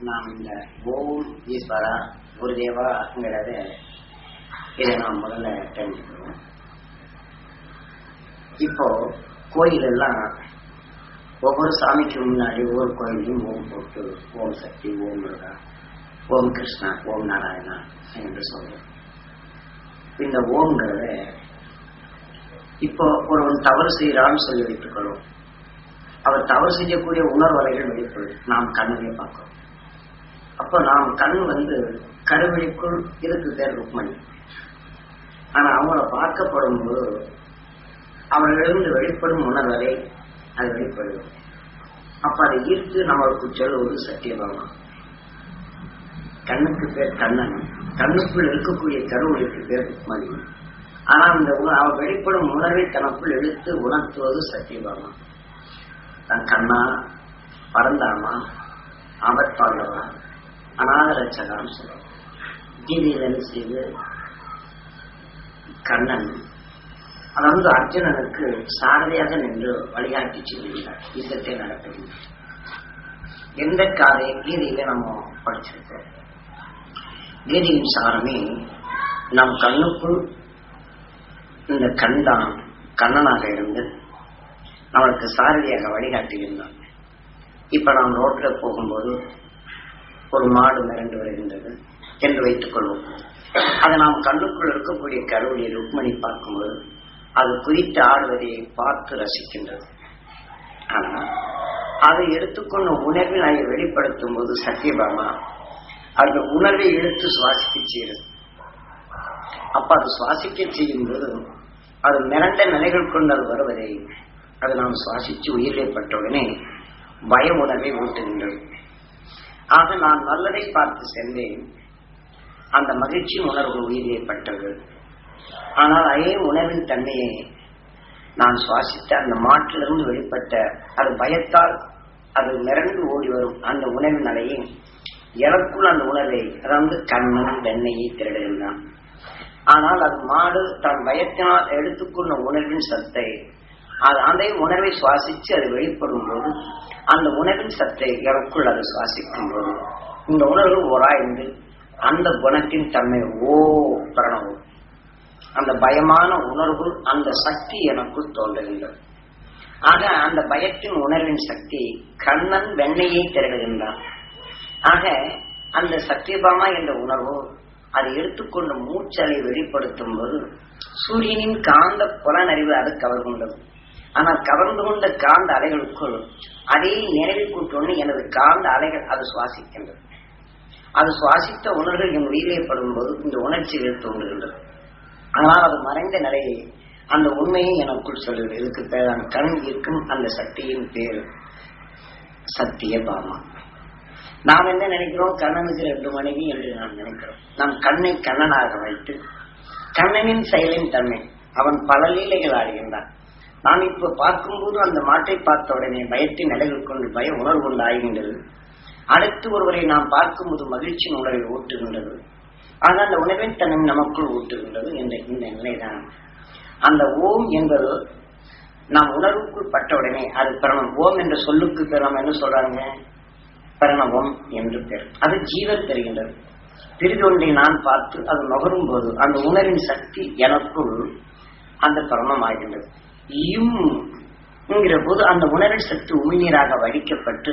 நாம் இந்த ஓம் ஈஸ்வரா குருதேவாங்கிறத இதை நாம் முதல்ல தெரிஞ்சுக்கிறோம் இப்போ கோயில் எல்லாம் ஒவ்வொரு சாமிக்கு முன்னாடி ஒவ்வொரு கோயிலையும் ஓம் போட்டு ஓம் சக்தி ஓம் முருகா ஓம் கிருஷ்ணா ஓம் நாராயணா என்று சொல்றோம். இந்த ஓம்ங்கிறத இப்போ ஒருவன் தவறு செய்யறான்னு சொல்லி வைத்துக்கொள்வோம் அவர் தவறு செய்யக்கூடிய உணர்வலைகள் வெளிப்படும் நாம் கண்ணிலே பார்க்கிறோம். அப்போ நாம் கண் வந்து கருவிழிக்குள் இதுக்கு பேர் ருக்மணி. ஆனா அவங்கள பார்க்கப்படும் போது அவர்களிருந்து வெளிப்படும் உணர்வரை அது வெளிப்படும் அப்ப அதை ஈர்த்து நம்மளுக்கு சொல்லுவது சத்தியபாமா கண்ணுக்கு பேர் கண்ணன். கண்ணுக்குள் இருக்கக்கூடிய கருவொழிக்கு பேர் ருக்மணி. ஆனா அந்த அவன் வெளிப்படும் உணர்வை தனக்குள் எடுத்து உணர்த்துவது சத்தியபாமா தன் கண்ணா? பரந்தாமா? ஆபத்தாளவா அநாத ரச்சகான்னு செய்து கண்ணன். அதாவது அர்ஜுனனுக்கு சாரதியாக நின்று வழிகாட்டி சொல்லுகிறார் யுத்தத்தை நடத்துகிறார் எந்த காதை கீதையில நம்ம படிச்சிருக்கோம்? கீதையின் சாரமே நம் கண்ணுக்குள் இந்த கண் தான் கண்ணனாக இருந்து நம்மளுக்கு சாரதியாக வழிகாட்டுகின்றான் இப்ப நாம் ரோட்ல போகும்போது ஒரு மாடு மிரண்டு வருகின்றது என்று வைத்துக் கொள்வோம். அதை நாம் கண்ணுக்குள் இருக்கக்கூடிய கருவியை ருக்மணி பார்க்கும்போது அது குறித்து ஆடுவதை பார்த்து ரசிக்கின்றது. ஆனா அதை எடுத்துக்கொண்ட உணர்வை அதை வெளிப்படுத்தும் போது சத்யபாமா அந்த உணர்வை இழுத்து சுவாசிக்க செய்கிறது. அப்ப அது சுவாசிக்க செய்யும் போது அது மிரண்ட நிலைகள் கொண்டு அது வருவதை அது நாம் சுவாசிச்சு உயிரிழப்பட்ட உடனே பய உணர்வை ஊட்டுகின்றது. ஆக நான் நல்லதை பார்த்து சென்றேன். அந்த மகிழ்ச்சி உணர்வு உயிரிழப்பட்டது ஆனால் அதே உணர்வின் தன்மையை நான் சுவாசித்த அந்த மாற்றிலிருந்து வெளிப்பட்ட அது பயத்தால் அது மிரண்டு ஓடி வரும் அந்த உணர்வின் அலையை எனக்குள் அந்த உணவை அதாவது கண்ணன் வெண்ணையை திருடுகின்றான் ஆனால் அது மாடு தன் பயத்தினால் எடுத்துக்கொண்ட உணர்வின் சத்தை அது அந்த உணர்வை சுவாசித்து அது வெளிப்படும் போது அந்த உணவின் சத்தை எனக்குள் அது சுவாசிக்கும் போது இந்த உணர்வு உராய்ந்து அந்த குணத்தின் தன்மை ஓ பிரணவம். அந்த பயமான உணர்வு அந்த சக்தி எனக்குள் தோன்றுகின்றது. ஆக அந்த பயத்தின் உணர்வின் சக்தி கண்ணன் வெண்ணையை திரடுகின்றான் ஆக அந்த சத்தியபாமா என்ற உணர்வு அதை எடுத்துக்கொண்டு மூச்சலை வெளிப்படுத்தும் போது சூரியனின் காந்த புலனறிவு அது கவர்கின்றது. ஆனால் கவர்ந்து கொண்ட காந்த அலைகளுக்குள் அதே நினைவு கூட்டொன்று எனது காந்த அலைகள் அது சுவாசிக்கின்றது. அது சுவாசித்த உணர்வுகள் என் உயிரியப்படும் போது இந்த உணர்ச்சிகள் தோன்றுகின்றது. ஆனால் அது மறைந்த நிலையை அந்த உண்மையை எனக்குள் சொல்லுது. இதுக்கு பேரான கண் இருக்கும் அந்த சக்தியின் பேர் சத்திய பாமா. நாம் என்ன நினைக்கிறோம்? கண்ணனுக்கு ரெண்டு மனைவி என்று நாம் நினைக்கிறோம். நாம் கண்ணை கண்ணனாக வைத்து கண்ணனின் செயலின் தன்மை. அவன் பல லீலைகள் ஆடுகின்றான். நாம் இப்ப பார்க்கும்போது அந்த மாட்டை பார்த்த உடனே பயத்தின் நிலைகள் கொண்டு பய உணர்வு உண்டாகின்றது. ஆகின்றது அடுத்து ஒருவரை நாம் பார்க்கும்போது மகிழ்ச்சியின் உணர்வை ஊட்டுகின்றது. ஆனால் அந்த உணவின் தன்மை நமக்குள் ஊட்டுகின்றது என்ற இந்த நிலைதான். அந்த ஓம் என்பது நாம் உணர்வுக்குள் பட்ட உடனே அது பிரணம். ஓம் என்ற சொல்லுக்கு பிரணம் என்ன சொல்றாங்க? பிரணவம் என்று பெயர் அது ஜீவன் பெறுகின்றது. பிரிதொன்றை நான் பார்த்து அது நுகரும் போது அந்த உணர்வின் சக்தி எனக்குள் அந்த பிரணம் ஆகின்றது. என்கிற போது அந்த உணர்வு சத்து உமிழ்நீராக வடிக்கப்பட்டு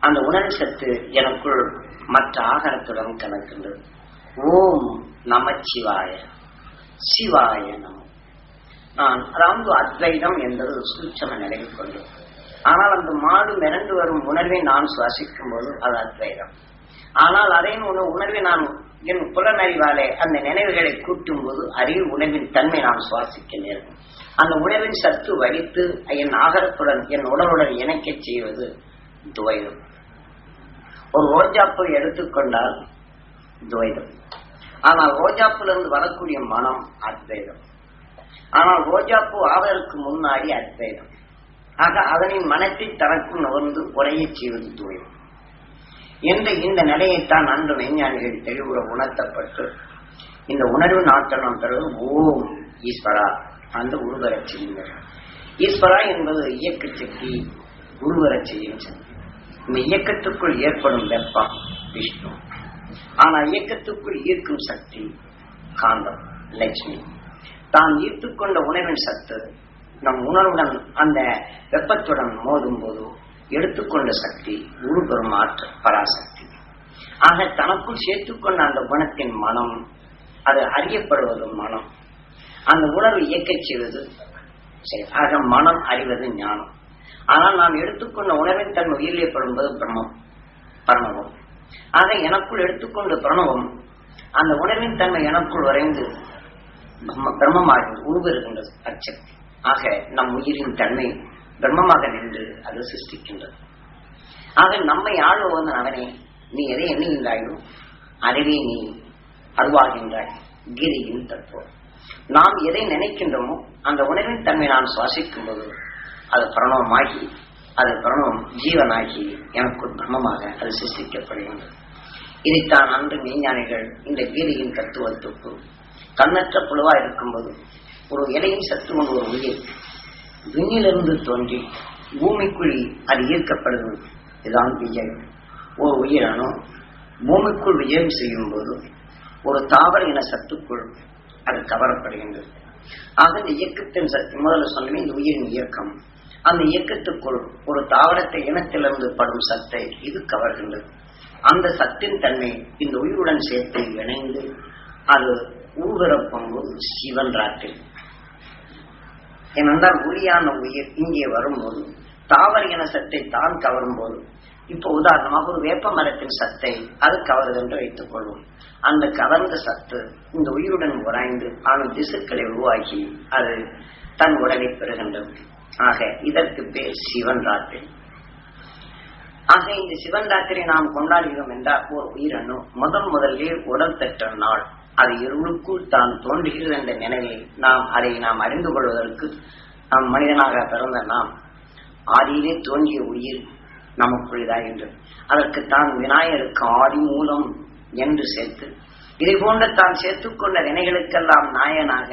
அந்த உணர்வு சத்து எனக்குள் மற்ற ஆகாரத்துடன் கலக்கின்றது. ஓம் நமச்சிவாய சிவாய நம. நான் அதாவது அத்வைதம் என்பது சூட்சம நிலையில் கொண்டு ஆனால் அந்த மாடு மிரண்டு வரும் உணர்வை நான் சுவாசிக்கும் போது அது அத்வைதம். ஆனால் அதே உணர்வை நான் என் புலனறிவாலே அந்த நினைவுகளை கூட்டும் போது அறிவு உணர்வின் தன்மை நான் சுவாசிக்க நேரும் அந்த உணவின் சத்து வடித்து என் ஆகரத்துடன் என் உடலுடன் இணைக்க செய்வது துவைதம். ஒரு ரோஜாப்பூ எடுத்துக்கொண்டால் துவைதம். ஆனால் ரோஜாப்பூலிருந்து வரக்கூடிய மனம் அத்வைதம். ஆனால் ரோஜாப்பூ ஆவதற்கு முன்னாடி அத்வைதம். ஆக அதனின் மனத்தை தனக்கும் நுகர்ந்து உரைய செய்வது துவைதம். என்ற இந்த நிலையைத்தான் அன்று விஞ்ஞானிகள் தெளிவுற உணர்த்தப்பட்டு இந்த உணர்வு நாட்டம் பிறகு ஓம் ஈஸ்வரா அந்த உருவரச் செய்யுங்கள். ஈஸ்வரா என்பது இயக்க சக்தி உருவரச் செய்யும் சக்தி. இந்த இயக்கத்துக்குள் ஏற்படும் வெப்பம் விஷ்ணு. ஆனா இயக்கத்துக்குள் ஈர்க்கும் சக்தி காந்தம் லட்சுமி. தான் ஈர்த்துக்கொண்ட உணவின் சத்து நம் உணர்வுடன் அந்த வெப்பத்துடன் மோதும் போது எடுத்துக்கொண்ட சக்தி உருபெறும் ஆற்றல் பராசக்தி. ஆக தனக்குள் சேர்த்துக்கொண்ட அந்த குணத்தின் மனம் அது அறியப்படுவது மனம். அந்த உணர்வு இயக்கச் செய்வது சரி ஆக மனம் அறிவது ஞானம். ஆனால் நாம் எடுத்துக்கொண்ட உணவின் தன்மை உயிரிலே படும்போது பிரம்மம் பிரணவம் ஆக எனக்குள் எடுத்துக்கொண்ட பிரணவம் அந்த உணர்வின் தன்மை எனக்குள் வரைந்து பிரம்மமாக உருவருகின்றது அச்சக்தி ஆக நம் உயிரின் தன்மை பிரம்மமாக நின்று அது சிருஷ்டிக்கின்றது. ஆக நம்மை ஆளுவன் அவனே. நீ எதை எண்ணுகின்றாயோ அதுவே நீ அருவாகின்றாய். கிரியின் தத்துவம் நாம் எதை நினைக்கின்றோமோ அந்த உணர்வின் தன்மை நாம் சுவாசிக்கும் போது அது பிரணவமாகி அது பிரணவம் ஜீவனாகி எனக்குள் பிரம்மமாக அது சிருஷ்டிக்கப்படுகின்றது. இதைத்தான் அன்று மெய்ஞானிகள் இந்த கீதையின் தத்துவத்துக்கு கண்ணற்ற புழுவா இருக்கும்போது ஒரு இலையின் சத்து கொண்டு ஒரு உயிர் விண்ணிலிருந்து தோன்றி பூமிக்குள் அது ஈர்க்கப்படுவது. இதுதான் விஜயம் ஒரு உயிரணு பூமிக்குள் விஜயம் செய்யும் போது ஒரு தாவர இன சத்துக்குள் அது கவரப்படுகின்றது ஆக இந்த இயக்கத்தின் சக்தி முதல்ல சொன்னமே இந்த உயிரின் இயக்கம். அந்த இயக்கத்துக்குள் ஒரு தாவரத்தை இனத்திலிருந்து படும் சத்தை இது கவர்கின்றது. அந்த சத்தின் தன்மை இந்த உயிருடன் சேர்த்து இணைந்து அது ஊர்வரப்பும் பங்கு சிவன் ராட்டில். ஏனென்றால் உரியான உயிர் இங்கே வரும்போது தாவர இன சத்தை தான் கவரும் போது இப்போ உதாரணமாக ஒரு வேப்ப மரத்தின் சத்தை அது கவருது என்று வைத்துக் கொள்வோம். அந்த கவர்ந்த சத்து இந்த உயிருடன் உராய்ந்து ஆன திசுக்களை உருவாக்கி அது தன் உடலை பெறுகின்றது. ஆக இதற்கு பேர் சிவன் ராத்திரி. ஆக இந்த சிவன் ராத்திரி நாம் கொண்டாடுகிறோம் என்றால் ஒரு உயிரணு முதன் முதலே உடல் தற்ற நாள். அது இருளுக்குள் தான் தோன்றுகிறது என்ற நினைவில் நாம் அதை நாம் அறிந்து கொள்வதற்கு நாம் மனிதனாக பிறந்த நாம் ஆதியிலே தோன்றிய உயிர் நமக்குள் இதாகின்றது அதற்குத்தான் விநாயகருக்கு ஆதி மூலம் என்று சேர்த்து இதை போன்ற தான் சேர்த்துக்கொண்ட வினைகளுக்கெல்லாம் நாயனாக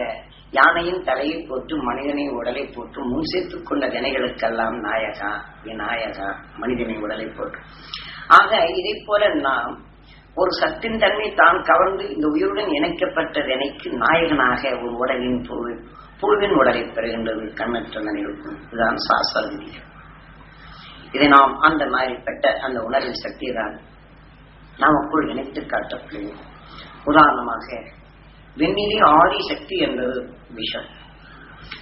யானையின் தலையை போட்டு மனிதனின் உடலை போட்டு முன் சேர்த்துக் கொண்ட வினைகளுக்கெல்லாம் நாயகா விநாயகா மனிதனின் உடலை போட்டு. ஆக இதை போல நாம் ஒரு சத்தின் தன்மை தான் கவர்ந்து இந்த உயிருடன் இணைக்கப்பட்ட வினைக்கு நாயகனாக ஒரு உடலின் புழுவின் புழுவின் உடலை பெறுகின்றது கண்ணற்ற நினைவுக்கும் இதுதான் சாஸ்வர விதிகள். இதை நாம் அந்த மாதிரிப்பட்ட அந்த உணர்வின் சக்தி தான் நமக்குள் இணைத்து காட்டப்படுகிறது உதாரணமாக வெண்ணிலே ஆதி சக்தி என்பது விஷம்.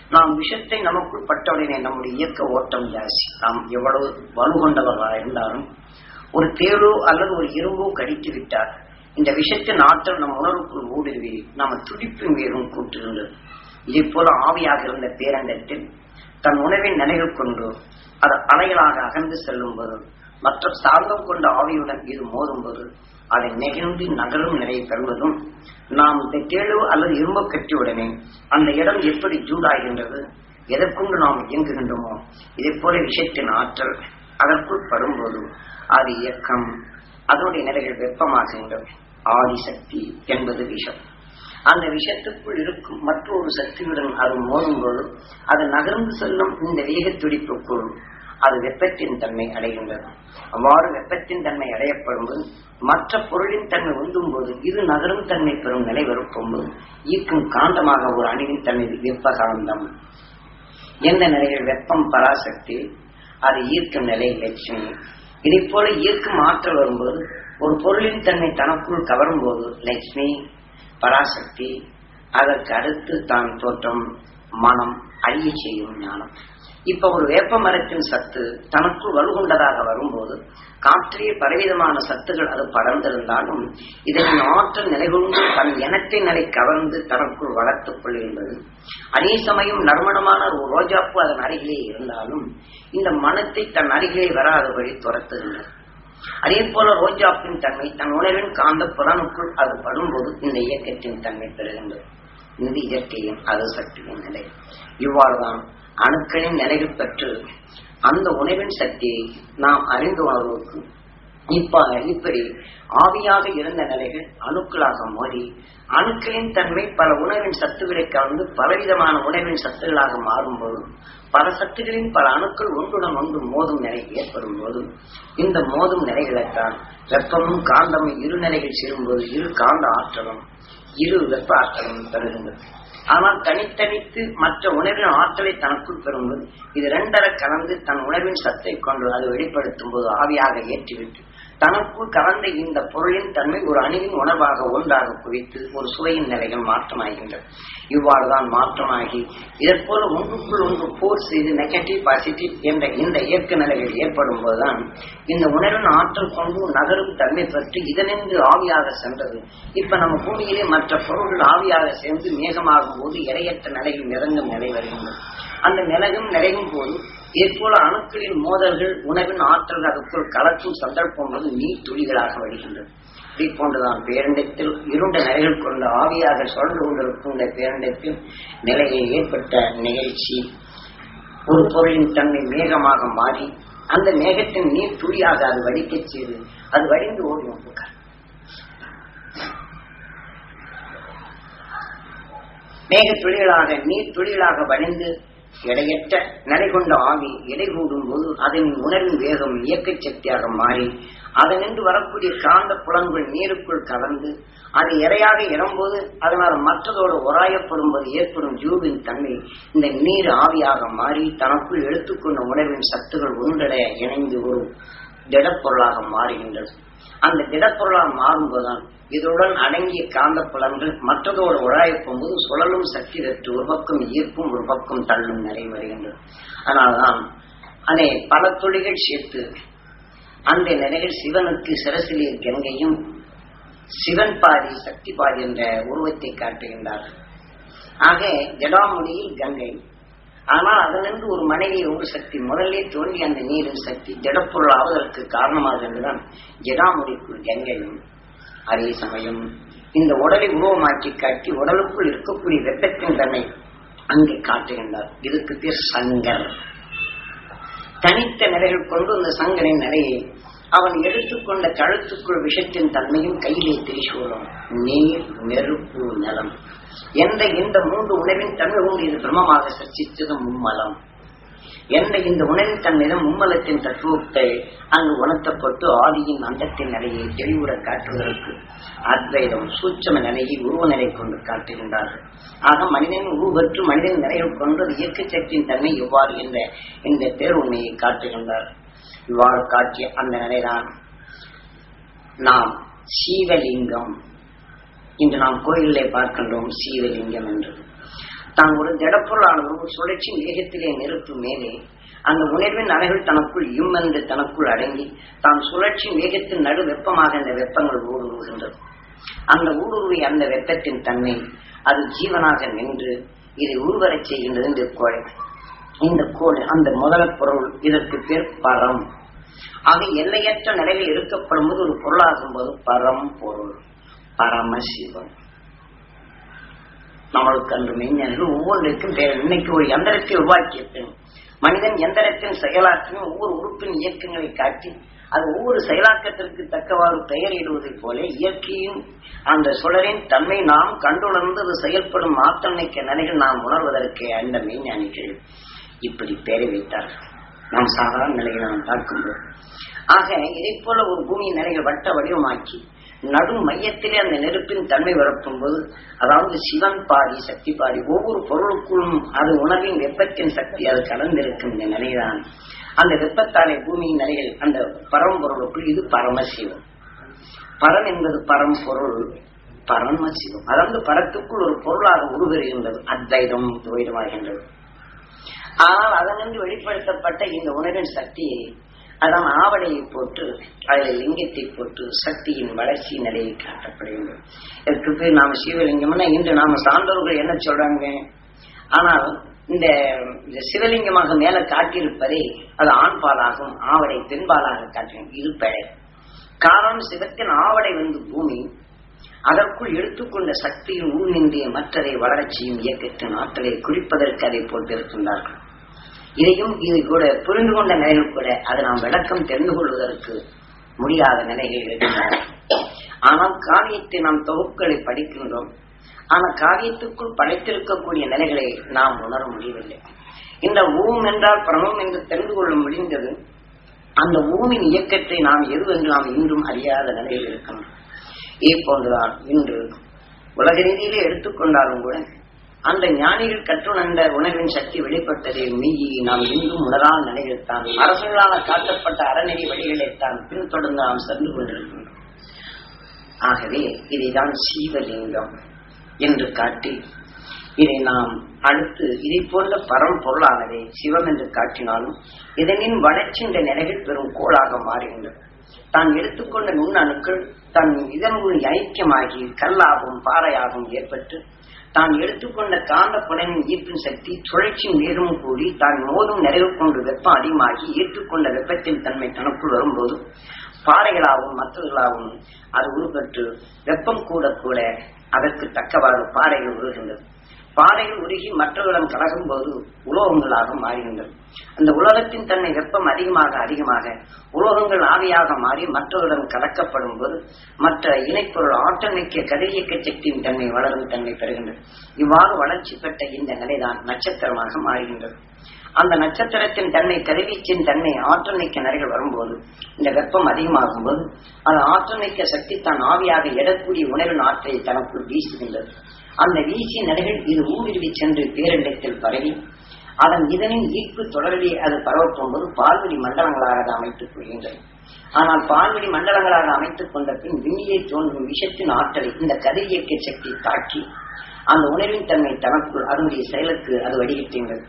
நாம் விஷத்தை நமக்குள் பட்டவுடனே நம்முடைய இயக்க ஓட்டம் ஜாஸ்தி. நாம் எவ்வளவு வலு கொண்டவர்களாக இருந்தாலும் ஒரு தேடோ அல்லது ஒரு இரும்போ கடித்து விட்டால் இந்த விஷத்தின் ஆற்றல் நம் உணர்வுக்குள் ஊடுருவி நம்ம துடிப்பின் வீரும் கூட்டுகின்றது. இதே போல ஆவியாக இருந்த பேரண்டத்தில் தன் உணவின் நிலைகள் கொண்டு அது அலைகளாக அகன்று செல்லும் போது மற்ற சார்ந்தம் கொண்ட ஆவியுடன் இது மோதும் போது அதை நெகிழ்ந்து நகரும் நிலையை பெறுவதும் நாம் இந்த கேளு அல்லது இரும்பு கட்டியுடனே அந்த இடம் எப்படி ஜூடாகின்றது எதற்கொண்டு நாம் இயங்குகின்றோமோ இதை போல விஷயத்தின் ஆற்றல் அதற்குள் படும்போது அது இயக்கம் அதனுடைய நிலைகள் வெப்பமாகின்றது ஆதிசக்தி என்பது விஷம். அந்த விஷத்துக்குள் இருக்கும் மற்றொரு சக்தியுடன் அது மோதும்போது அது நகர்ந்து செல்லும் இந்த வேக துடிப்புக்குள் அது வெப்பத்தின் தன்மை அடைகின்றது. அவ்வாறு வெப்பத்தின் தன்மை அடையப்படும்போது மற்ற பொருளின் தன்மை உந்தும் போது இது நகரும் தன்மை பெறும் நிலை வரும்போது ஈர்க்கும் காந்தமாக ஒரு அணுவின் தன்மை வெப்பகாந்தம். எந்த நிலையில் வெப்பம் பராசக்தி அது ஈர்க்கும் நிலை லட்சுமி. இதை போல ஈர்க்கும் ஆற்றல் வரும்போது ஒரு பொருளின் தன்மை தனக்குள் கவரும் போது லட்சுமி பராசக்தி. அதற்கு அடுத்து தான் தோற்றம் மனம் அழிய செய்யும் ஞானம். இப்ப ஒரு வேப்ப மரத்தின் சத்து தனக்குள் வலுகொண்டதாக வரும்போது காற்றிலே பலவிதமான சத்துகள் அது படர்ந்திருந்தாலும் இதன் ஆற்றல் நிலைகொண்டு தன் இனத்தை நிலை கவர்ந்து தனக்குள் வளர்த்துக் கொள்கின்றது. அதே சமயம் நறுமணமான ஒரு ரோஜாப்பூ அதன் அருகிலே இருந்தாலும் இந்த மனத்தை தன் அருகிலே வராதபடி துரத்துகின்றது. அதே போல ரோஜாப்பின் தன்மை தன் உணவின் காந்த புலனுக்குள் அது படும்போது இந்த இயக்கத்தின் தன்மை பெறுகின்றது. இது இயற்கையின் அது சக்தியின் நிலை. இவ்வாறுதான் அணுக்களின் நிலையில் பெற்று அந்த உணவின் சக்தியை நாம் அறிந்து உணர்வுக்கு இப்ப இப்படி ஆவியாக இருந்த நிலைகள் அணுக்களாக மோதி அணுக்களின் தன்மை பல உணவின் சத்துக்களை கலந்து பலவிதமான உணவின் சத்துக்களாக மாறும்போதும் பல சத்துகளின் பல அணுக்கள் ஒன்றுடன் ஒன்று மோதும் நிலை ஏற்படும் போதும் இந்த மோதும் நிலைகளைத்தான் வெப்பமும் காந்தமும் இரு நிலைகள் சேரும்போது இரு காந்த ஆற்றலும் இரு வெப்ப ஆற்றலும் தருகின்றது. ஆனால் தனித்தனித்து மற்ற உணவின் ஆற்றலை தனக்குள் பெறும்போது இது ரெண்டரை கலந்து தன் உணவின் சத்தை கொண்டு அதை வெளிப்படுத்தும் போது ஆவியாக ஏற்றிவிட்டு தனக்குள் கலந்த இந்த பொருளின் தன்மை ஒரு அணுவின் உணர்வாக ஒன்றாக குவித்து ஒரு சுவையின் நிலைகள் மாற்றமாகின்றது. இவ்வாறுதான் மாற்றமாகி இதற்போல ஒன்றுக்குள் ஒன்று போர் செய்து நெகட்டிவ் பாசிட்டிவ் என்ற இந்த இயக்க நிலைகள் ஏற்படும் போதுதான் இந்த உணர்வின் ஆற்றல் கொண்டு நகரும் தன்மை பற்றி இதனின்று ஆவியாக சென்றது. இப்ப நம்ம பூமியிலே மற்ற பொருள்கள் ஆவியாக சேர்ந்து மேகமாகும் போது இரையற்ற நிலையில் நிறங்கும் நிலை வருகின்றது. அந்த நிலகும் நிறையும் போது இதேபோல அணுக்களின் மோதல்கள் உணவின் ஆற்றல் அதுக்குள் கலக்கும் சந்தர்ப்பம் வந்து நீர் துளிகளாக வருகின்றது இதை போன்றுதான் பேரண்டத்தில் இருண்ட நிலைகள் கொண்ட ஆவியாக சுழன்று கொண்டிருக்கும் இந்த பேரண்டத்தில் நிலையில் ஏற்பட்ட நிகழ்ச்சி. ஒரு பொருளின் தன்மை மேகமாக மாறி அந்த மேகத்தின் நீர் துளியாக அது வடிக்கச் செய்து அது வடிந்து ஓடி வந்துட்டார் மேக துளிகளாக நீர் துளிகளாக வடிந்து எடையற்ற நிலை கொண்ட ஆவி எடை கூடும் போது அதன் உணர்வின் வேகம் இயக்க சக்தியாக மாறி அதனின்று வரக்கூடிய காந்த புலன்கள் நீருக்குள் கலந்து அது இறையாக இறம்போது அதனால் மற்றதோடு உராயப்படும் போது ஏற்படும் ஜூவின் தன்மை இந்த நீர் ஆவியாக மாறி தனக்குள் எடுத்துக்கொண்ட உணர்வின் சத்துகள் ஒன்றடைய இணைந்து ஒரு திடப்பொருளாக மாறுகின்றது. அந்த திடப்பொருளாக மாறும்போதுதான் இதனுடன் அடங்கிய காந்த புலன்கள் மற்றதோடு உராயப்பும் போது சுழலும் சக்தி பெற்று ஒரு பக்கம் ஈர்ப்பும் ஒரு பக்கம் தள்ளும் நிலை வருகின்றது. அதனால்தான் அதை பல துளிகள் சேர்த்து அந்த நிலைகள் சிவனுக்கு சிரசிலே கங்கையும் சிவன் பாதி சக்தி பாதி என்ற உருவத்தை காட்டுகின்றார்கள். ஆக ஜடாமுடியில் கங்கை. ஆனால் அதிலிருந்து ஒரு மனைவி ஒரு சக்தி முதல்ல தோன்றி அந்த நீரின் சக்தி திடப்பொருள் ஆவதற்கு காரணமாகின்றதுதான் ஜடாமுடிக்குள் கங்கையும் அதே சமயம் இந்த உடலை உருவமாக்கி காட்டி உடலுக்குள் இருக்கக்கூடிய வெப்பத்தின் தன்னை அங்கே காட்டுகின்றார். இதுக்கு பேர் சங்கர். தனித்த நிலைகள் கொண்டு அந்த சங்கரின் நிலையை அவன் எடுத்துக்கொண்ட கழுத்துக்குள் விஷத்தின் தன்மையும் கையிலே திரிசூலம். நீர் நெருப்பு நிலம். எந்த இந்த மூன்று உணவின் தன்மை இது பிரம்மமாக சர்ச்சித்தது மும்மலம். எந்த இந்த உணவின் தன்னிடம் மும்மலத்தின் தத்துவத்தை அங்கு உணர்த்தப்பட்டு ஆதியின் அண்டத்தின் நிலையை தெளிவுற காட்டுவதற்கு அத்வைதம் சூட்சம நிலையை உருவ நிலை கொண்டு காட்டுகின்றார்கள். ஆக மனிதன் உருவற்று மனிதன் நிலையை கொண்டு அது இயக்க சக்தியின் தன்மை எவ்வாறு என்ற இந்த பேருண்மையை காட்டுகின்றார். இவ்வாறு காட்டிய அந்த நிலைதான் நாம் சீவலிங்கம் இன்று நாம் கோயிலே பார்க்கின்றோம் சீவலிங்கம் என்று. தான் ஒரு ஜடப்பொருளானது சுழற்சி வேகத்திலே நிறுத்தும் மேலே அந்த உணர்வின் அலைகள் தனக்குள் இம் என்று தனக்குள் அடங்கி தான் சுழற்சி வேகத்தின் நடு வெப்பமாக அந்த வெப்பங்கள் ஊடுருவுகின்றது. அந்த ஊடுருவி அந்த வெப்பத்தின் தன்மை அது ஜீவனாக நின்று இதை உருவரச் செய்கின்றது இந்த கோழை. இந்த கோள் அந்த முதல பொருள் இதற்கு பேர் பரம். ஆக எல்லையற்ற நிலையில் இருக்கப்படும் போது ஒரு பொருளாகும் போது பரம் பொருள். பரமசிவம் நம்மளுக்கு அன்று மெய்ஞர்கள் ஒவ்வொன்றிற்கும் பேர் இன்னைக்கு ஒரு எந்திரத்தை உருவாக்கியிருக்கேன் மனிதன் எந்திரத்தின் செயலாற்றியும் ஒவ்வொரு உறுப்பின் இயக்கங்களை காட்டி அது ஒவ்வொரு செயலாக்கத்திற்கு தக்கவாறு பெயரிடுவதைப் போல இயற்கையின் அந்த சுடரின் தன்மை நாம் கண்டுணர்ந்து அது செயல்படும் மாற்றமிக்க நிலைகள் நாம் உணர்வதற்கு அந்த மெய்ஞானிகள் இப்படி பெயரை வைத்தார்கள் நாம் சாதாரண நிலையை நாம் பார்க்கும்போது. ஆக இதை போல ஒரு பூமியின் நிலைகள் வட்ட வடிவமாக்கி நடு மையத்திலே அந்த நெருப்பின் தன்மை வரப்பும் போது அதாவது சிவன் பாதி சக்தி பாதி ஒவ்வொரு பொருளுக்குள்ளும் அது உணவின் வெப்பத்தின் சக்தி அது கலந்திருக்கும் இந்த நிலைதான். அந்த வெப்பத்தாலே பூமியின் நிலையில் அந்த பரம்பொருளுக்குள் இது பரமசிவம். பரம் என்பது பரம்பொருள் பரமசிவம் அதாவது பரத்துக்குள் ஒரு பொருளாக உருவெறுகின்றது அத்வைதம் துவைதமாகின்றது ஆனால் அதனின்று வெளிப்படுத்தப்பட்ட இந்த உணவின் சக்தியை அதான் ஆவணையை போட்டு அதில் லிங்கத்தை போட்டு சக்தியின் வளர்ச்சி நிலையை காட்டப்படுகின்றது இதற்கு பேர் நாம சிவலிங்கம்னா இன்று நாம சான்றோர்கள் என்ன சொல்றாங்க? ஆனால் இந்த இந்த சிவலிங்கமாக மேல காட்டியிருப்பதே அது ஆண்பாலாகும் ஆவடை பெண்பாலாக காட்டுகிறேன் இது காரணம் சிவத்தின் ஆவடை வந்து பூமி அதற்குள் எடுத்துக்கொண்ட சக்தியின் உள்நின்றிய மற்றதை வளர்ச்சியும் இயக்கத்தின் ஆற்றலை குறிப்பதற்கு அதை போட்டிருக்கின்றார்கள் இதையும் இது கூட புரிந்து கொண்ட நிலையில் கூட அதை நாம் விளக்கம் தெரிந்து கொள்வதற்கு முடியாத நிலைகள் இருக்கின்றன. ஆனால் காவியத்தை நாம் தொகுப்புகளை படிக்கின்றோம். ஆனால் காவியத்துக்குள் படைத்திருக்கக்கூடிய நிலைகளை நாம் உணர முடியவில்லை. இந்த ஊம் என்றால் பிரமம் என்று தெரிந்து கொள்ள முடிந்தது. அந்த ஊமின் இயக்கத்தை நாம் எதுவென்று நாம் இன்றும் அறியாத நிலையில் இருக்கின்றோம். இதே போன்றுதான் இன்று உலக ரீதியிலே எடுத்துக்கொண்டாலும் கூட அந்த ஞானிகள் கற்றுணர்ந்த உணர்வின் சக்தி வெளிப்பட்டதை மீறி நாம் இன்றும் உணரால் நிலையில்தான் அரசுகளால் காட்டப்பட்ட அறநெறி வழிகளைத்தான் பின்தொடர்ந்து நாம் சென்று கொண்டிருக்கின்றோம். ஆகவே இதைதான் சீவலிங்கம் என்று காட்டி இதை நாம் அடுத்து இதை போன்ற பரம்பொருளானதை சிவம் என்று காட்டினாலும் இதனின் வளர்ச்சின்ற நிலைகள் பெரும் கோளாக மாறுகின்றது. தான் எடுத்துக்கொண்ட நுண்ணணுக்கள் தன் இதன் ஐக்கியமாகி கல்லாகவும் பாறையாகவும் ஏற்பட்டு தான் எடுத்துக்கொண்ட காந்த புலனின் ஈர்ப்பின் சக்தி சுழற்சியின் வேகமும் கூடி தான் மோதும் நிறைவு கொண்டு வெப்பம் அதிகமாகி ஏற்றுக்கொண்ட வெப்பத்தின் தன்மை தனக்குள் வரும்போது பாறைகளாகவும் மற்றவர்களாகவும் அது உருப்பெற்று வெப்பம் கூட கூட அதற்கு தக்கவாறு பாறைகள் உருகின்றது. பாறைகள் உருகி மற்றவர்களிடம் கலகும் போது உலோகங்களாக மாறுகின்றது அந்த உலகத்தின் தன்னை வெப்பம் அதிகமாக அதிகமாக உலோகங்கள் ஆவியாக மாறி மற்றவர்களுடன் கலக்கப்படும் போது மற்ற இணைப்பொருள் ஆற்றல் மிக்க கதிரியக்க சக்தியின் தன்மை வளரும் தன்மை பெறுகின்றது. இவ்வாறு வளர்ச்சி பெற்ற இந்த நிலைதான் நட்சத்திரமாக மாறுகின்றது. அந்த நட்சத்திரத்தின் தன்மை கதிர்வீச்சின் தன்மை ஆற்றல் மிக்க நிறைகள் வரும்போது இந்த வெப்பம் அதிகமாகும் போது அது ஆற்றல் மிக்க சக்தி தான் ஆவியாக எடக்கூடிய உணர்வின் ஆற்றலை தனக்குள் வீசுகின்றது. அந்த வீசிய நடைகள் இது ஊடுருவி சென்று பேரண்டத்தில் பரவி. அதன் இதனின் ஈர்ப்பு தொடர்பை அது பரவப்போம் போது பால்வெளி மண்டலங்களாக அமைத்துக் கொள்கின்றது. ஆனால் பால்வெளி மண்டலங்களாக அமைத்துக் கொண்ட பின் விண்ணியை தோன்றும் விஷத்தின் ஆற்றலை இந்த கதிர் இயக்க சக்தி தாக்கி அந்த உணர்வின் தன்மை தனக்குள் அதனுடைய செயலுக்கு அது வடிகட்டுங்கள்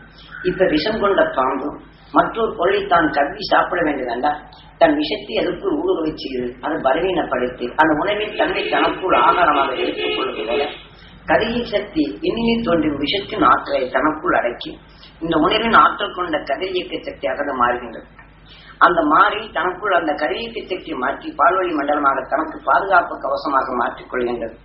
இப்ப விஷம் கொண்ட பாம்பு மற்றொரு பொருளை தான் கவ்வி சாப்பிட வேண்டியதென்றால் தன் விஷத்தை அதுக்குள் ஊடுருவை செய்து அது பலவீனப்படுத்தி அந்த உணவின் தன்மை தனக்குள் ஆகாரமாக எடுத்துக் கொள்வது போல கதிரின் சக்தி இன்னில் தோன்றும் விஷத்தின் ஆற்றலை தனக்குள் அடக்கி இந்த உணர்வின் ஆற்றல் கொண்ட கதிரியக்க சக்தி அது மாறுகின்றது. அந்த மாறி தனக்குள் அந்த கதிரியக்க சக்தியை மாற்றி பால்வழி மண்டலமாக தனக்கு பாதுகாப்பு கவசமாக மாற்றிக் கொள்கின்றது.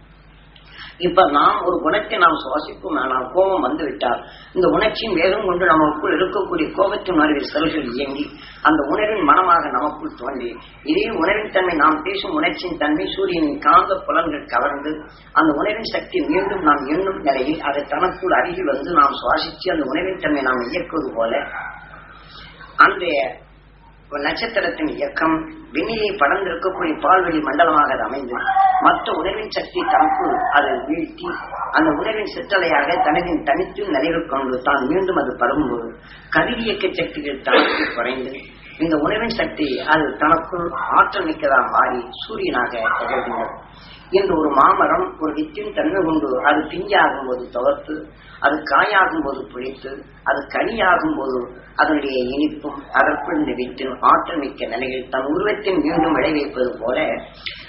இப்ப நாம் ஒரு குணத்தை நாம் சுவாசிக்கும் ஆனால் கோபம் வந்துவிட்டால் இந்த உணர்ச்சியின் வேகம் கொண்டு நமக்குள் இருக்கக்கூடிய கோபத்தின் உணர்வில் செல்கள் இயங்கி அந்த உணர்வின் மனமாக நமக்குள் தோன்றி இதே உணர்வின் தன்மை நாம் பேசும் உணர்ச்சியின் தன்மை சூரியனின் காந்த புலன்கள் கவர்ந்து அந்த உணர்வின் சக்தி மீண்டும் நாம் எண்ணும் நிலையில் அதை தனக்குள் அருகில் வந்து நாம் சுவாசித்து அந்த உணர்வின் தன்மை நாம் இயக்குவது போல அந்த ஒரு நட்சத்திரத்தின் இயக்கம் விண்ணியை படர்ந்திருக்கக்கூடிய பால்வெளி மண்டலமாக அது அமைந்து மற்ற உணவின் சக்தி தனக்குள் அது வீழ்த்தி அந்த உணவின் சிற்றலையாக தனதின் தனித்தும் நிலைகள் கொண்டு தான் மீண்டும் அது பரவும்போது கதிரியக்க சக்திகள் தனக்கு குறைந்து இந்த உணவின் சக்தி அது தனக்குள் ஆற்றல் மிக்கதாக மாறி சூரியனாக திகழ்கின்றது. என்று ஒரு மாமரம் ஒரு வித்தின் தன்மை கொண்டு அது பிஞ்சாகும் போது துவர்த்து அது காயாகும் போது புளித்து அது கனியாகும் போது அதனுடைய இனிப்பும் அதற்குள் இந்த வித்தின் ஆற்றல் மிக்க நிலையில் தன் உருவத்தின் மீண்டும் விளைவிப்பது போல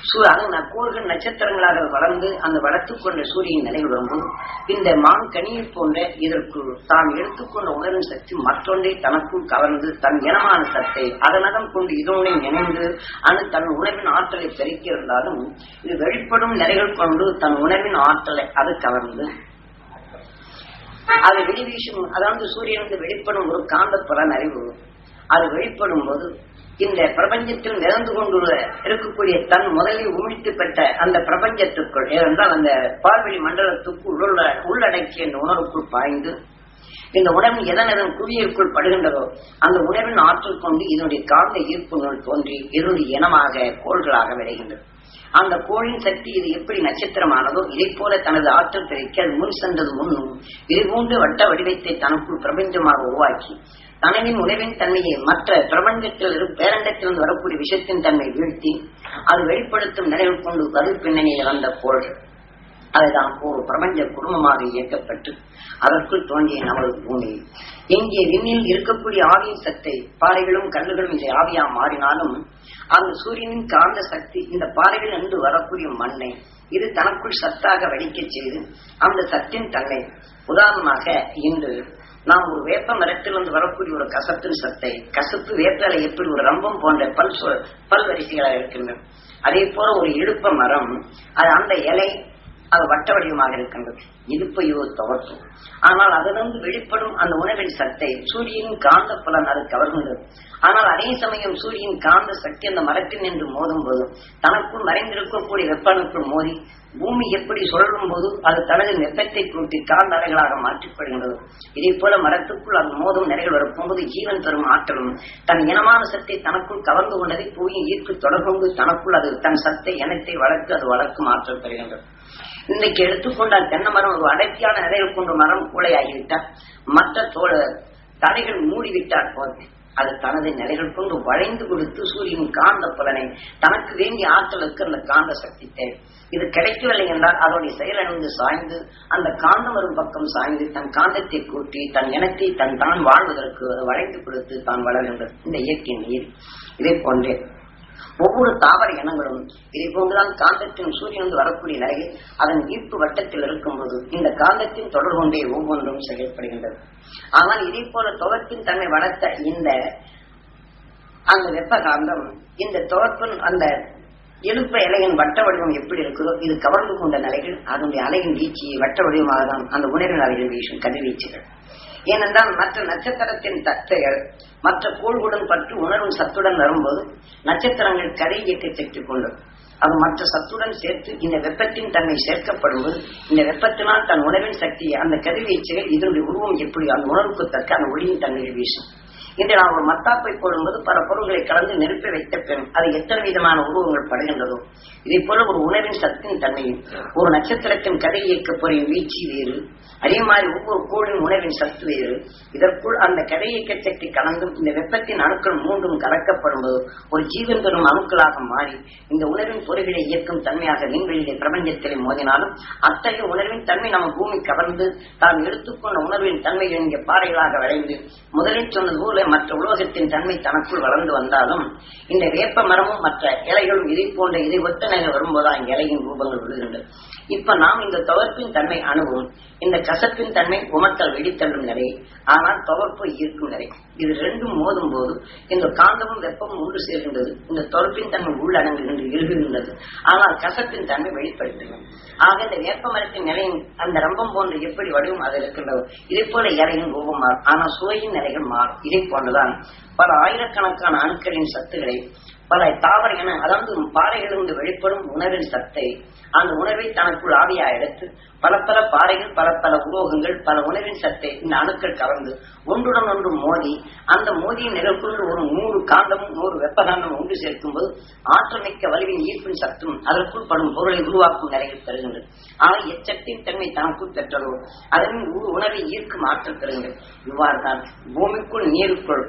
சூ- அது ந- கோள்கள் நட்சத்திரங்களாக வளர்ந்து அந்த வளர்த்துக் கொண்ட சூரியன் நிலை வரும்போது இந்த மான் கனியை போன்ற இதற்கு தான் எடுத்துக்கொண்ட உணர்வின் சக்தி மற்றொன்றை தனக்குள் கவர்ந்து தன் இனமான சத்தை அதனதம் கொண்டு இதனுடன் இணைந்து அது தன் உணவின் ஆற்றலை பெருக்கியிருந்தாலும் இருந்தாலும் இது வெளிப்படும் நிலைகள் கொண்டு தன் உணர்வின் ஆற்றலை அது கவர்ந்து. அது வெளிவீசும் அதாவது சூரியனுக்கு வெளிப்படும் ஒரு காந்த புலன் அறிவு அது வெளிப்படும் போது இந்த பிரபஞ்சத்தில் நிறந்து கொண்டுள்ள இருக்கக்கூடிய தன் முதலில் உமிழ்த்து பெற்ற அந்த பிரபஞ்சத்துக்குள் ஏனென்றால் அந்த பார்வெளி மண்டலத்துக்கு உள்ள உள்ளடக்கிய இந்த உணர்வுக்குள் பாய்ந்து இந்த உணர்வு எதன் எதன் குவியலுக்குள் படுகின்றதோ அந்த உணர்வின் ஆற்றல் கொண்டு இதனுடைய காந்த ஈர்ப்பு நூல் தோன்றி இதனுடைய இனமாக கோள்களாக விளைகின்றது. அந்த கோளின் சக்தி இது எப்படி நட்சத்திரமானதோ இதை போல தனது ஆற்றல் பெருக்கி அது முன் சென்றது முன்னும் இதுபோன்று வட்ட வடிவத்தை தனக்குள் பிரபஞ்சமாக உருவாக்கி தனவின் உணவின் தன்மையை மற்ற பிரபஞ்சத்தில் பேரண்டத்திலிருந்து வரக்கூடிய விஷயத்தின் தன்மை வீழ்த்தி அது வெளிப்படுத்தும் நினைவு கொண்டு கரு பின்னணியில் வந்த கோள். அதுதான் ஒரு பிரபஞ்ச குடும்பமாக இயக்கப்பட்டு அதற்குள் தோன்றிய நமது பூமி. இங்கே விண்ணில் இருக்கக்கூடிய ஆவியின் சத்தை பாறைகளும் கல்லுகளும் இதை ஆவியா மாறினாலும் அந்த சூரியனின் காந்த சக்தி இந்த பாறைகள் என்று வரக்கூடிய மண்ணை இது தனக்குள் சத்தாக வடிக்க செய்து அந்த சத்தின் தன்னை உதாரணமாக இன்று நாம் ஒரு வேப்ப மரத்திலிருந்து வரக்கூடிய ஒரு கசப்பின் சத்தை கசப்பு வேப்பலை எப்படி ஒரு ரம்பம் போன்ற பல் பல் வரிசைகளாக இருக்கின்றன. அதே போல ஒரு இடுப்ப மரம் அது அந்த இலை அது வட்ட வடிவமாக இருக்கின்றது. இடுப்பையோ துவட்டும் ஆனால் அதிலிருந்து வெளிப்படும் அந்த உணவின் சத்தை சூரியன் காந்த புலன் அது கவர்கின்றது ஆனால் அதே சமயம் சூரியன் காந்த சக்தி அந்த மரத்தில் நின்று மோதும் போது தனக்குள் மறைந்திருக்கக்கூடிய வெப்பனுக்குள் மோதி பூமி எப்படி சுழலும் போது அது தனது வெப்பத்தை கூட்டி காந்த அலைகளாக மாற்றிப்படுகின்றது இதே போல மரத்துக்குள் அது மோதும் நிறைகள் வரும்போது ஜீவன் தரும் ஆற்றலும் தன் இனமான சத்தை தனக்குள் கவர்ந்து கொண்டதை புவியின் ஈர்ப்பு தொடர்பு தனக்குள் அது தன் சத்தை இனத்தை வளர்த்து அது வளர்க்கும் ஆற்றல் பெறுகின்றது. இன்னைக்கு எடுத்துக்கொண்டால் தென்னை மரம் ஒரு அடர்த்தியான நிலைகள் கொண்ட மரம் கூளையாகிவிட்டால் மற்ற தோழ தலைகள் மூடிவிட்டால் போதும் அது தனது நிலைகள் கொண்டு வளைந்து கொடுத்து சூரியன் காந்த புலனை தனக்கு வேண்டிய ஆற்றலுக்கு அந்த காந்த சக்தி தேவை. இது கிடைக்கவில்லை என்றால் அதனுடைய செயலணிந்து சாய்ந்து அந்த காந்தம் வரும் பக்கம் சாய்ந்து தன் காந்தத்தை கூட்டி தன் இனத்தை தன் தான் வாழ்வதற்கு வளைந்து கொடுத்து தான் வளர்கின்றது. இந்த இயற்கை நீர் இதை போன்றே ஒவ்வொரு தாவர இனங்களும் இதை போன்றுதான் காந்தத்தின் சூரியனிலிருந்து வரக்கூடிய நிலையில் அதன் ஈர்ப்பு வட்டத்தில் இருக்கும்போது இந்த காந்தத்தின் தொடர்பு கொண்டே ஒவ்வொன்றும் செயல்படுகின்றது. ஆனால் இதே போல துவத்தின் தன்னை வளர்த்த இந்த அந்த வெப்ப காந்தம் இந்த துவப்பின் அந்த எழுப்ப இலையின் வட்ட வடிவம் எப்படி இருக்குதோ இது கவர்ந்து கொண்ட நிலைகள் அதனுடைய அலையின் வீச்சியை வட்ட வடிவமாக தான் அந்த உணர்வின் அலைகள் வீசும் கதிர்வீச்சுகள். ஏனென்றால் மற்ற நட்சத்திரத்தின் தட்டைகள் மற்ற கோள்களுடன் பற்றி உணரும் சத்துடன் வரும்போது நட்சத்திரங்கள் கரை இயக்க சக்தி அது மற்ற சத்துடன் சேர்த்து இந்த வெப்பத்தின் தன்மை சேர்க்கப்படும்போது இந்த வெப்பத்தினால் தன் உணவின் சக்தியை அந்த கதிர்வீச்சுகள் இதனுடைய உருவம் எப்படி அந்த உணர்வுக்கு தக்க அந்த ஒளியின் தன்மையில் வீசும். இன்று நாம் ஒரு மத்தாப்பை போடும்போது பல பொருள்களை கலந்து நெருப்பி வைத்த பெண் அது எத்தனை விதமான உருவங்கள் படுகின்றதோ இதை போல ஒரு உணவின் சத்தின் தன்மையும் ஒரு நட்சத்திரத்தின் கதை இயக்க பொறியின் வீழ்ச்சி வேறு அதே மாதிரி ஒவ்வொரு கோளின் உணவின் சத்து வேறு. இதற்குள் அந்த கதை சக்தி கலந்தும் இந்த வெப்பத்தின் அணுக்கள் மூன்றும் கலக்கப்படும் போது ஒரு ஜீவன் பெறும் அணுக்களாக மாறி இந்த உணர்வின் பொறிகளை இயக்கும் தன்மையாக விண்வெளியிலே பிரபஞ்சத்திலே மோதினாலும் அத்தகைய உணர்வின் தன்மை நம்ம பூமி கவர்ந்து தான் எடுத்துக்கொண்ட உணர்வின் தன்மை இங்கே பாறைகளாக விளைந்து முதலில் சொன்னது போல மற்ற உலோகத்தின் தன்மை தனக்குள் வளர்ந்து வந்தாலும் இந்த வேப்ப மரமும் மற்ற இலைகளும் இதை போன்ற இதை ஒத்த நிலை வரும்போது அங்கே இலையின் ரூபங்கள் விழுகின்றன. இப்ப நாம் இந்த துவர்ப்பின் தன்மை அணுவும் இந்த கசப்பின் தன்மை உமத்தல் வெடித்தள்ளும் நிலை ஆனால் துவர்ப்பு ஈர்க்கும் நிலை இது ரெண்டும் மோதும் போது இந்த காந்தமும் வெப்பமும் ஒன்று சேர்கின்றது. இந்த துவர்ப்பின் தன்மை உள்ளடங்குகின்ற இழுகுகின்றது ஆனால் கசப்பின் தன்மை வெளிப்படுத்துகிறது ஆக இந்த வேப்ப மரத்தின் நிலையின் அந்த ரம்பம் போன்று எப்படி வடிவம் அதில் இருக்கின்றது இதே போல இலையும் ரூபம் மாறும். ஆனால் சுவையின் நிலைகள் மாறும். இதை போன்றுதான் பல ஆயிரக்கணக்கான அணுக்களின் சத்துக்களை பல தாவர என அதாவது பாறைகளிலிருந்து வெளிப்படும் உணவின் சத்தை அந்த உணர்வை தனக்குள் ஆவியா எடுத்து பல பல பாறைகள் பல பல உலோகங்கள் பல உணர்வின் சத்தை இந்த அணுக்கள் கலந்து ஒன்றுடன் ஒன்று மோதி அந்த மோதியின் நிகழ்க்குள் ஒரு நூறு காந்தமும் நூறு வெப்பகாந்தமும் ஒன்று சேர்க்கும்போது ஆற்றல் மிக்க வலிவின் ஈர்ப்பின் சத்தும் அதற்குள் படும் பொருளை உருவாக்கும் நிலையில் பெறுகின்றது ஆனால் எச்சத்தின் தன்மை தனக்குள் பெற்றதோ அதன் உணர்வை ஈர்க்கும் ஆற்றல் பெறுகின்றது இவ்வாறு தான் பூமிக்குள் நீருக்குள்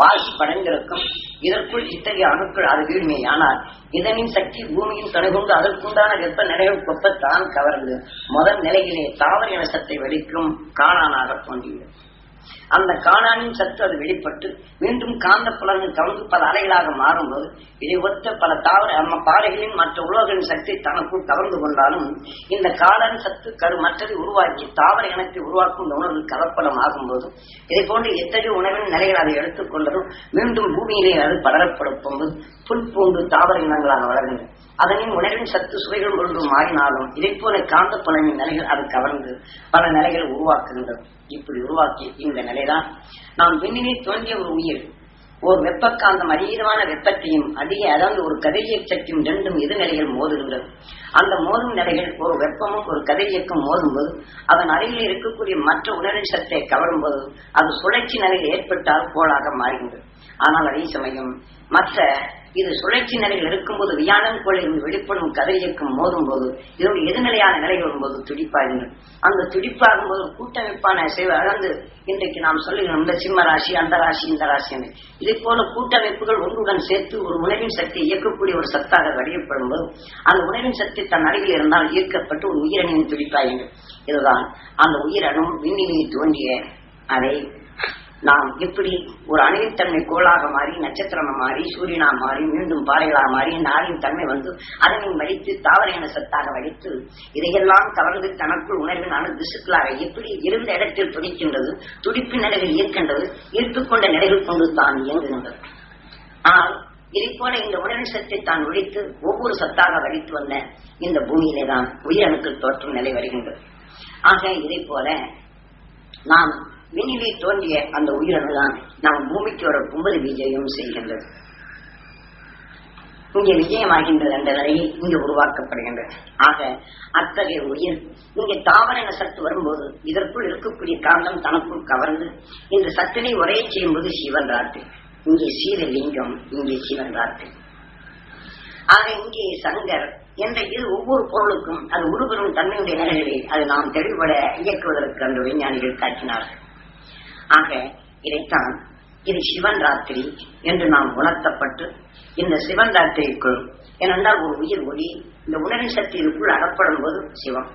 பாசி படங்கிருக்கும் இதற்குள் இத்தகைய அணுக்கள் அது வீழ்மை ஆனால் இதனின் சக்தி பூமியின் துணை கொண்டு அதற்குண்டான வெப்ப நிலைகள் கொப்பத்தான் கவர்ந்து முதல் நிலையிலே தாவர இனசத்தை வெடிக்கும் காணானாக தோன்றியது. அந்த காணானின் சத்து அது வெளிப்பட்டு மீண்டும் காந்த புலங்கள் கலந்து பல அலைகளாக மாறும்போது இதை ஒத்த பல தாவர நம்ம பாறைகளின் மற்ற உலகின் சக்தி தனக்குள் கவர்ந்து கொண்டாலும் இந்த காணன் சத்து கரு மற்றதை உருவாக்கி தாவர இனத்தை உருவாக்கும் இந்த உணர்வு கலப்படம் ஆகும்போது இதை போன்று எத்தகைய உணவின் நிலைகள் அதை எடுத்துக்கொண்டதும் மீண்டும் பூமியிலே அது படரப்படுத்தும் போது புல் பூண்டு தாவர இனங்களாக வளர்கின்றன. அதனின் உணர்வின் சத்து சுவைகள் கொண்டு மாறினாலும் இதை போல காந்த புலனின் நிலைகள் அது கவர்ந்து பல நிலைகள் உருவாக்குகின்றது இப்படி உருவாக்கி இந்த நிலைதான். நாம் விண்ணினை தோன்றிய ஒரு உயிர் ஒரு வெப்பக்காந்தம் அதீதமான வெப்பத்தையும் அதிக அதாவது ஒரு கதிரியக் சக்தியும் ரெண்டும் எதிர்நிலைகள் மோதுகின்றது அந்த மோதும் நிலைகள் ஒரு வெப்பமும் ஒரு கதிரியக்கம் மோதும்போது அதன் அருகில் இருக்கக்கூடிய மற்ற உணர்வின் சத்தை கவரும்போது அது சுழற்சி நிலையில் ஏற்பட்டால் கோளாக மாறுகின்றது. ஆனால் அதே சமயம் மற்ற இது சுழற்சி நிலையில் இருக்கும்போது வியாழன் போல இருந்து வெளிப்படும் கதை இயக்கம் மோதும் போது இதோடு எதிர்நிலையான நிலை வரும்போது துடிப்பாகின்றது அந்த துடிப்பாகும் போது கூட்டமைப்பான சேவை அழந்து இன்றைக்கு நாம் சொல்லுகிறோம் இந்த சிம்ம ராசி அந்த ராசி இந்த ராசி இதை போல கூட்டமைப்புகள் ஒன்றுடன் சேர்த்து ஒரு உணவின் சக்தியை இயக்கக்கூடிய ஒரு சத்தாக வடிவப்படும் போது அந்த உணவின் சக்தி தன் அருகில் இருந்தால் ஈர்க்கப்பட்டு ஒரு உயிரணியின் துடிப்பாகின்றது இதுதான் அந்த உயிரணும் விண்ணிலே தோன்றிய அதை நாம் எப்படி ஒரு அணுவின் தன்மை கோளாக மாறி நட்சத்திரமா மாறி சூரியனா மாறி மீண்டும் பாறைகளாக மாறி நாளின் தன்மை வந்து அதனை வடித்து தாவர இன சத்தாக வடித்து இதையெல்லாம் கவர்ந்து தனக்குள் உணர்வின் அணு திசுக்களாக எப்படி இருந்த இடத்தில் துடிக்கின்றது துடிப்பு நிலைகள் ஈர்க்கின்றது ஈர்த்துக்கொண்ட நிலைகள் கொண்டு தான் இயங்குகின்றது. ஆனால் இதை போல இந்த உணர்வின் சத்தை தான் ஒழித்து ஒவ்வொரு சத்தாக வடித்து வந்த இந்த பூமியிலே தான் உயிரணுக்கள் தோற்றும் நிலை வருகின்றது. ஆக இதை போல நாம் விண்ணிலே தோன்றிய அந்த உயிரணுதான் நாம் பூமிக்கு வர கும்பல் விஜயம் செய்கின்றது. இங்கே விஜயமாகின்றது என்ற நிலையை இங்கு உருவாக்கப்படுகின்றது. ஆக அத்தகைய உயிர் இங்கே தாவரன சத்து வரும்போது இதற்குள் இருக்கக்கூடிய காந்தம் தனக்குள் கவர்ந்து இந்த சத்தினை ஒரே செய்யும்போது சிவன் ராத்திரி. இங்கே சீரலிங்கம் இங்கே சிவன் ராத்திரி. ஆக இங்கே சங்கர் என்ற இது ஒவ்வொரு பொருளுக்கும் அது உருவரும் தன்மையுடைய நிலைகளை அது நாம் தெளிவுபட இயக்குவதற்கு அந்த விஞ்ஞானிகள் காட்டினார்கள். ஆக இதைத்தான் இது சிவன் ராத்திரி என்று நாம் உணர்த்தப்பட்டு இந்த சிவன் ராத்திரிக்குள் ஏனென்றால் ஒரு உயிர் ஒளி இந்த உணரி சக்தி இதுக்குள் அகப்படும் போது சிவம்.